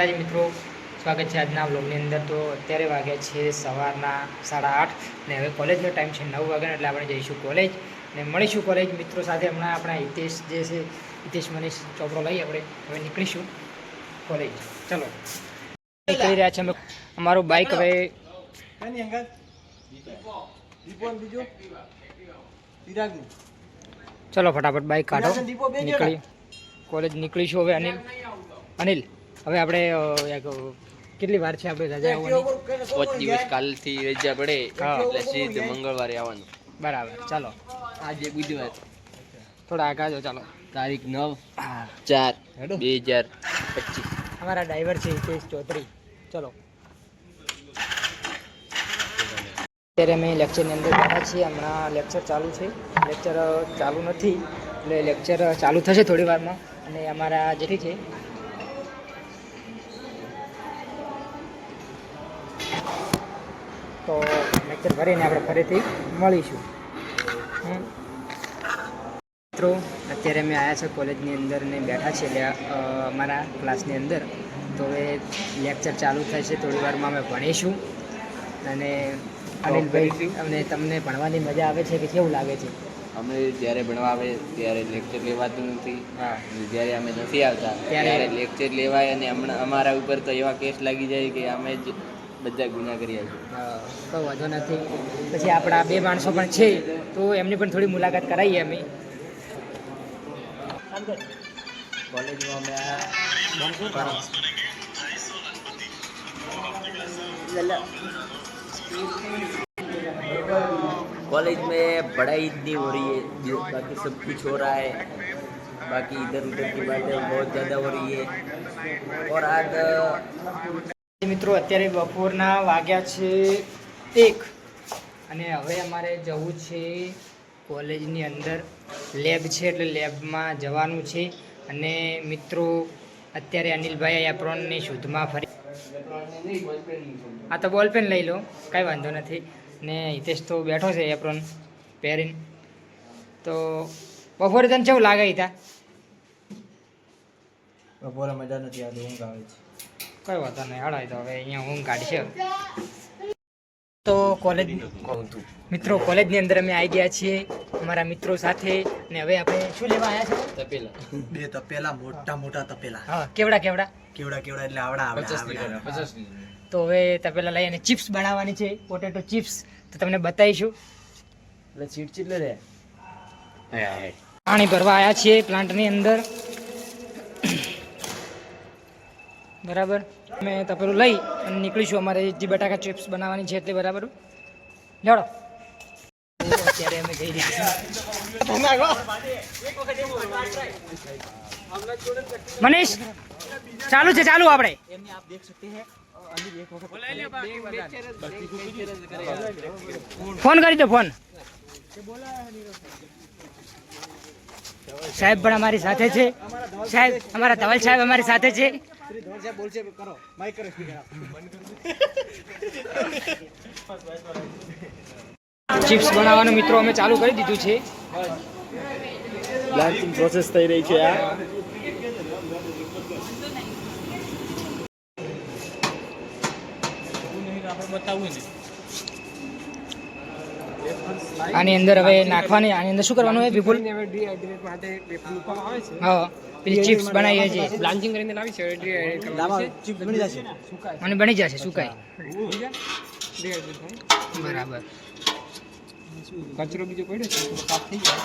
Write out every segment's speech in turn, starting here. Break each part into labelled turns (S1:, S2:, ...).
S1: રાજી મિત્રો સ્વાગત છે આજના બ્લોગની અંદર. તો અત્યારે વાગ્યા છે સવારના સાડા આઠ ને હવે કોલેજનો ટાઈમ છે નવ વાગ્યાનો એટલે આપણે જઈશું કોલેજ ને મળીશું કોલેજ મિત્રો સાથે. હમણાં આપણા હિતેશ જે છે હિતેશ મનીષ ચોપડો લઈ આપણે હવે નીકળીશું કોલેજ. ચલો. કહી રહ્યા છે અમે. અમારું બાઇક હવે ચલો ફટાફટ બાઇક કાઢો. નીકળી. કોલેજ નીકળીશું હવે અનિલ. અનિલ. હવે આપણે કેટલી વાર છે આપણે રજા આવવાની?
S2: પાંચ દિવસ કાલથી રજા પડે. એટલે સીધું મંગળવારે આવવાનું.
S1: બરાબર ચાલો.
S2: આજે બુધવાર.
S1: થોડા આગળ જો ચાલો.
S2: તારીખ નવ
S1: હા.
S2: ચાર
S1: હેડો.
S2: બે હજાર પચીસ.
S1: અમારા ડ્રાઈવર છે હિતેશ ચૌધરી. ચલો. અત્યારે અમે લેક્ચરની અંદર બેઠા છીએ. હમણાં લેક્ચર ચાલુ છે. લેક્ચર ચાલુ નથી. એટલે લેક્ચર ચાલુ થશે થોડી વારમાં. અને અમારા જેથી છે તો લેક્ચર ભરીને આપણે ફરીથી મળીશું. મિત્રો અત્યારે અમે આવ્યા છે કોલેજની અંદર ને બેઠા છે અમારા ક્લાસની અંદર. તો હવે લેક્ચર ચાલુ થશે થોડી વારમાં અમે ભણીશું. અને અનિલભાઈ અને તમને ભણવાની મજા આવે છે કે કેવું લાગે છે?
S2: અમે જ્યારે ભણવા આવે ત્યારે લેક્ચર લેવાતું નથી.
S1: હા.
S2: જ્યારે અમે નથી આવતા
S1: ત્યારે-
S2: ત્યારે લેક્ચર લેવાય અને હમણાં અમારા ઉપર તો એવા કેસ લાગી જાય કે અમે જ બધા ગુના કર્યા છે
S1: કોઈ વાંધો નથી પછી આપણા બે માણસો પણ છે તો એમની પણ થોડી મુલાકાત કરાવીએ અમે
S2: કોલેજમાં અમે આ कॉलेज में पढ़ाई इतनी हो रही है जो बाकी सब कुछ हो रहा है बाकी इधर उधर की बातें बहुत ज़्यादा हो रही है और आज
S1: મિત્રો, અત્યારે બપોરના વાગ્યા છે એક. અને હવે અમારે જવું છે કોલેજની અંદર. લેબ છે એટલે લેબમાં જવાનું છે. અને મિત્રો, અત્યારે અનિલભાઈ એપ્રોનની શુદ્ધમાં ફરી હા, તો બોલપેન લઈ લો. કાંઈ વાંધો નથી. ને હિતેશ તો બેઠો છે એપ્રોન પહેરીને. તો બપોરે તને કેવું લાગે હિતા?
S3: બપોરે મજા નથી આવતી, ઊંઘ આવે છે.
S1: કઈ વાંધો નહીં હળાય તો હવે અહીંયા ઊંઘ કાઢશે. તો કોલેજ મિત્રો કોલેજની અંદર અમે આવી ગયા છીએ અમારા મિત્રો સાથે ને હવે આપણે શું લેવા આવ્યા છે?
S2: તપેલા.
S3: બે તપેલા મોટા મોટા તપેલા.
S1: હા કેવડા કેવડા?
S3: કેવડા કેવડા એટલે આવડા આવડા આવડા.
S1: તો હવે તપેલા લઈ અને ચિપ્સ બનાવવાની છે પોટેટો ચિપ્સ. તો તમને બતાવીશું.
S2: એટલે ચીટ ચીટ લે
S1: પાણી ભરવા આવ્યા છીએ પ્લાન્ટની અંદર. બરાબર? અમે તપેલું લઈ અને નીકળીશું અમારે જે બટાકા ચિપ્સ બનાવવાની છે એટલે બરાબર. લેવડો. અત્યારે અમે જઈ રહ્યા છીએ. મનીષ ચાલુ છે ચાલુ આપણે. ફોન કરી દો ફોન. સાહેબ પણ અમારી સાથે છે. સાહેબ અમારા ધવલ સાહેબ અમારી સાથે છે.
S3: બોલશે કરો. માઈક કરો સ્પીકર
S1: ચિપ્સ બનાવવાનું મિત્રો અમે ચાલુ કરી દીધું છે.
S3: બ્લાન્ચિંગ પ્રોસેસ થઈ રહી છે આ
S1: આની અંદર હવે નાખવાની આની અંદર શું કરવાનું હોય વિપુલ? હા પેલી ચિપ્સ બનાવીએ છીએ.
S4: બ્લાન્ચિંગ કરીને લાવી છે
S1: અને બની જશે. સુકાય બરાબર.
S4: કચરો બીજો પડ્યો છે સાફ થઈ જાય.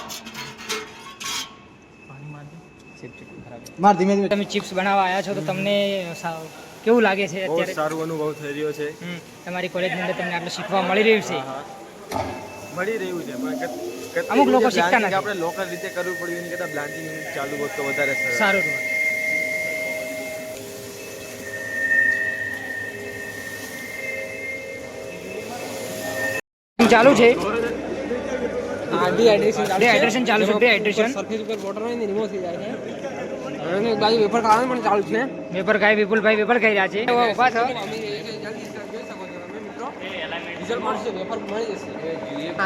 S3: માર ધીમે ધીમે.
S1: તમે ચિપ્સ બનાવવા આવ્યા છો તો તમને કેવું લાગે છે અત્યારે?
S5: સારું અનુભવ થઈ રહ્યો છે.
S1: હમ, તમારી કોલેજની અંદર તમને આટલું શીખવા મળી રહ્યું છે.
S5: મળી રહ્યું છે. પણ
S1: અમુક લોકો શીખતા નથી.
S5: આપણે લોકલ રીતે કરવું પડ્યું એની કરતાં બ્લાન્ડિંગ ચાલુ હોત તો વધારે
S1: સારું ચાલુ છે.
S4: આ ડિહાઈડ્રેશન
S1: Dehydration ચાલુ છે, dehydration.
S4: સરફેસ ઉપર વોટર હોય ને રિમૂવ થઈ જાય છે. અને એક બાજુ વેફર ખાવાનું પણ ચાલુ છે.
S1: વેફર ખાઈ વિપુલભાઈ વેફર ખાઈ રહ્યા છે. ઊભા થો
S4: અમે જલ્દી જોઈ શકો છો તમે મિત્રો રિઝલ્ટ મળશે વેફર મળી જશે.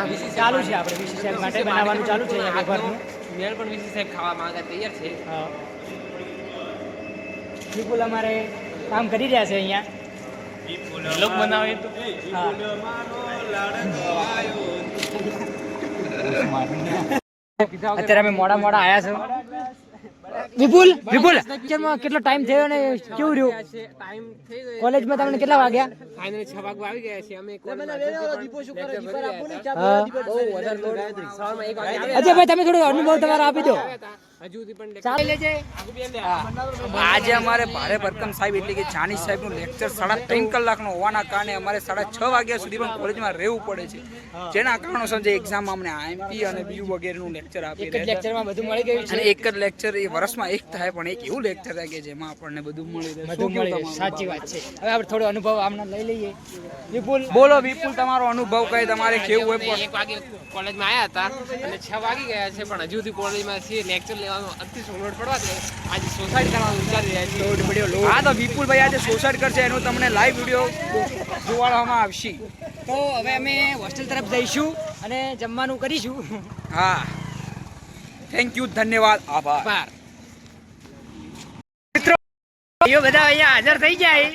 S4: વીસી
S1: ચાલુ છે આપણે વીસી સાહેબ માટે બનાવવાનું ચાલુ છે અહીંયા વેપરનું
S4: મેળ પણ વીસી સાહેબ ખાવા માંગે તૈયાર છે.
S1: હા. વિપુલ અમારે કામ કરી રહ્યા છે અહીંયા. અત્યારે અમે મોડા મોડા આવ્યા છો. વિપુલ વિપુલ કેટલો ટાઈમ થયો ને કેવું રહ્યું?
S4: ટાઈમ થઈ ગયો.
S1: કોલેજમાં તમને કેટલા વાગ્યા?
S4: ફાઇનલી છ વાગવા આવી ગયા છે અમે
S1: હા.
S4: બહુ વધારે લોડ સવારમાં એક વાગે આવ્યા.
S1: અજયભાઈ તમે થોડો અનુભવ તમારો આપી દો.
S4: હજુ સુધી પણ
S1: ચાલી. લેજે
S6: આજે અમારે ભારે ભરકમ સાહેબ એટલે કે જાની સાહેબનું લેક્ચર સાડા ત્રણ કલાકનો હોવાના કારણે અમારે સાડા છ વાગ્યા સુધી પણ કોલેજમાં રહેવું પડે છે. જેના કારણોસર જે એક્ઝામ અમને આઈએમપી અને બીજું વગેરેનું લેક્ચર આપી
S1: એક જ
S6: રહ્યા
S1: લેક્ચરમાં બધું મળી ગયું
S6: અને એક જ લેક્ચર એ વર્ષમાં એક થાય પણ એક એવું લેક્ચર થાય કે જેમાં આપણને બધું મળી રહે?
S1: સાચી વાત છે. હવે આપણે થોડો અનુભવ આમના લઈ લઈએ. વિપુલ
S6: બોલો વિપુલ તમારો અનુભવ કઈ? તમારે કેવું હોય? પણ
S4: એક વાગે કોલેજમાં આવ્યા હતા અને છ વાગી ગયા છે પણ હજુ સુધી કોલેજમાં છીએ. લેક્ચર લેવાનો અતિ સોલોડ પડવા દે. આજે સોસાઇડ કરવાનું વિચારી રહ્યા છીએ.
S6: હા તો વિપુલભાઈ આજે સોસાઇડ કરશે એનો તમને લાઈવ વીડિયો જોવાડવામાં આવશે.
S1: તો હવે અમે હોસ્ટેલ તરફ જઈશું અને જમવાનું કરીશું.
S6: હા. થેન્ક યુ ધન્યવાદ. આભાર.
S1: મિત્રો બધા અહીંયા હાજર થઈ જાય.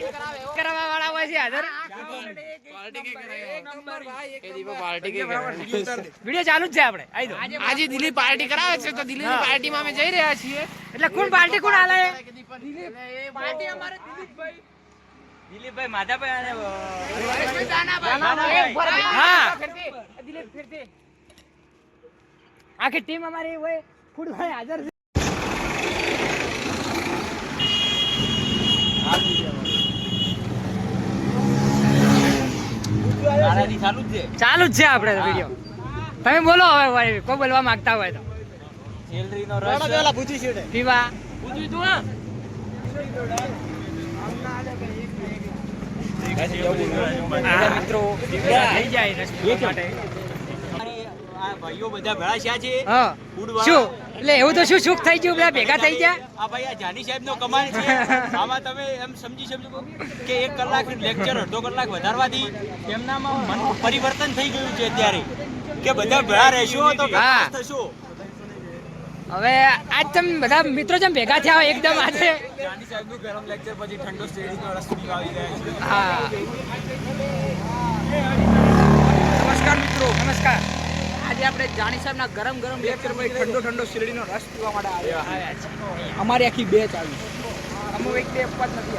S1: વીડિયો ચાલુ જ છે આપણે. દો
S4: આજે દિલીપ પાર્ટી કરાવે છે તો દિલીપ પાર્ટીમાં અમે જઈ રહ્યા છીએ.
S1: એટલે કોણ પાર્ટી કોણ હાલે હા. આખી ટીમ અમારી હોય ફૂટબોલ હાજર છે. ચાલુ જ છે. આપણે વીડિયો તમે બોલો હવે ભાઈ કોઈ બોલવા માંગતા હોય તો. પીવા મિત્રો થઈ જાય રસ
S3: ભાઈઓ બધા ભેળા છે. છે
S1: હા શું? એટલે એવું તો શું સુખ થઈ ગયું? બધા ભેગા થઈ ગયા?
S3: આ ભાઈ આ જાની સાહેબ નો કમાલ છે. આમાં તમે એમ સમજી શકજો કે એક કલાક લેક્ચર અડધો કલાક વધારવાથી એમનામાં મન પરિવર્તન થઈ ગયું છે અત્યારે. કે બધા ભેળા રહેશો તો થશો.
S1: હવે આજ તમે બધા મિત્રો જેમ ભેગા થયા હોય એકદમ આજે.
S3: જાની સાહેબનું ગરમ લેક્ચર પછી ઠંડો રસ આવી જાય છે.
S1: હા.
S6: આજે આપણે જાની સાહેબના ગરમ ગરમ લેક્ચર પછી ઠંડો ઠંડો શેરડીનો રસ પીવા માટે આવ્યા
S1: આવ્યા.
S6: અમારી આખી બે ચાવી અમુક એક બે અપવાદ નથી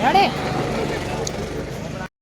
S6: આ
S1: રેડી?